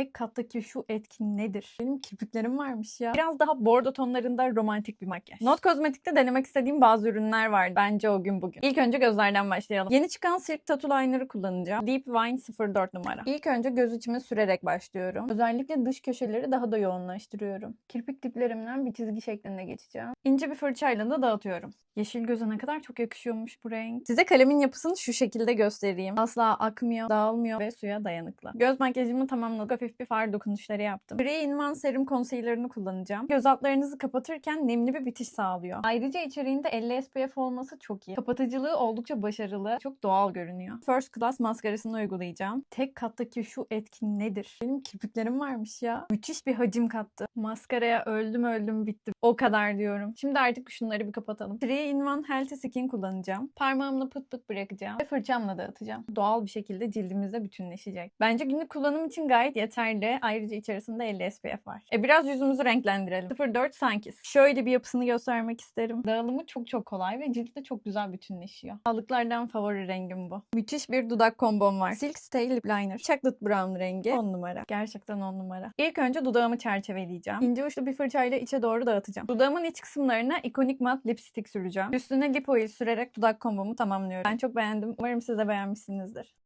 tek kattaki şu etkin nedir? Benim kirpiklerim varmış ya. Biraz daha bordo tonlarında romantik bir makyaj. Not Kozmetik'te denemek istediğim bazı ürünler vardı. Bence o gün bugün. İlk önce gözlerden başlayalım. Yeni çıkan Silk Tattoo Liner'ı kullanacağım. Deep Wine 04 numara. İlk önce göz içime sürerek başlıyorum. Özellikle dış köşeleri daha da yoğunlaştırıyorum. Kirpik diplerimden bir çizgi şeklinde geçeceğim. İnce bir fırçayla da dağıtıyorum. Yeşil göze ne kadar çok yakışıyormuş bu renk. Size kalemin yapısını şu şekilde göstereyim. Asla akmıyor, dağılmıyor ve suya dayanıklı. Göz makyajımı tamamladım. Hafif bir far dokunuşları yaptım. Grey in One Serum Concealer'ını kullanacağım. Göz altlarınızı kapatırken nemli bir bitiş sağlıyor. Ayrıca içeriğinde 50 SPF olması çok iyi. Kapatıcılığı oldukça başarılı. Çok doğal görünüyor. First Class maskarasını uygulayacağım. Tek kattaki şu etkin nedir? Benim kirpiklerim varmış ya. Müthiş bir hacim kattı. Maskaraya öldüm öldüm bitti. O kadar diyorum. Şimdi artık şunları bir kapatalım. 3 in 1 Healthy Skin kullanacağım. Parmağımla pıt pıt bırakacağım. Ve fırçamla dağıtacağım. Doğal bir şekilde cildimizde bütünleşecek. Bence günlük kullanım için gayet yeterli. Ayrıca içerisinde 50 SPF var. E biraz yüzümüzü renklendirelim. 04 Sunkist. Şöyle bir yapısını göstermek isterim. Dağılımı çok çok kolay ve ciltte çok güzel bütünleşiyor. Sağlıklardan favori rengim bu. Müthiş bir dudak kombom var. Silk Stay Lip Liner. Chocolate Brown rengi. 10 numara. Gerçekten 10 numara. İlk önce dudağımı çerçeveleyeceğim. İnce uçlu bir fırçayla içe doğru dağıtacağım. Dudağımın iç kısımlarına ikonik mat lipstick süreceğim. Üstüne lip oil sürerek dudak kombomu tamamlıyorum. Ben çok beğendim. Umarım siz de beğenmişsinizdir.